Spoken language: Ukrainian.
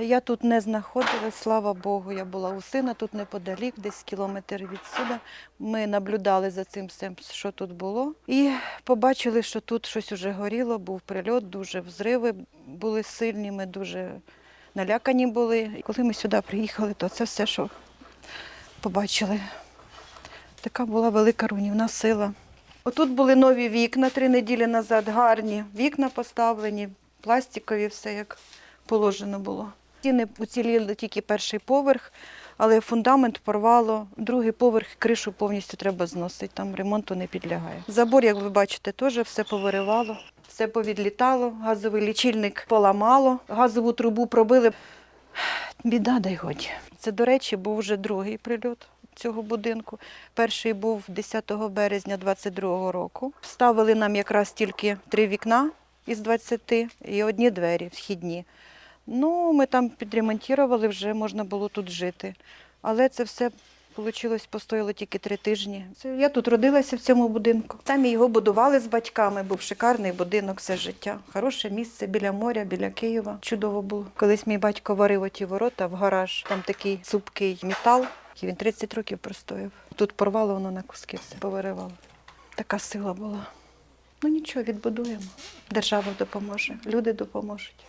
Я тут не знаходилась, слава Богу. Я була у сина тут неподалік, десь кілометр відсюди. Ми наблюдали за цим всім, що тут було. І побачили, що тут щось уже горіло, був прильот, дуже взриви були сильні, ми дуже налякані були. І коли ми сюди приїхали, то це все, що побачили. Така була велика руйнівна сила. Отут були нові вікна три неділі назад, гарні. Вікна поставлені, пластикові, все як положено було. Стіни уціліли тільки перший поверх, але фундамент порвало. Другий поверх кришу повністю треба зносити, там ремонту не підлягає. Забор, як ви бачите, теж все повиривало, все повідлітало, газовий лічильник поламало, газову трубу пробили. Біда, дай годі. Це, до речі, був вже другий прильот цього будинку. Перший був 10 березня 22 року. Ставили нам якраз тільки три вікна із 20 і одні двері вхідні. Ну, ми там підремонтували, вже можна було тут жити. Але це все вийшло, постояло тільки три тижні. Я тут родилася в цьому будинку. Самі його будували з батьками, був шикарний будинок все життя. Хороше місце біля моря, біля Києва. Чудово було. Колись мій батько варив оті ворота в гараж, там такий цупкий метал, який він 30 років простояв. Тут порвало воно на куски, все повиривало. Така сила була. Ну нічого, відбудуємо. Держава допоможе, люди допоможуть.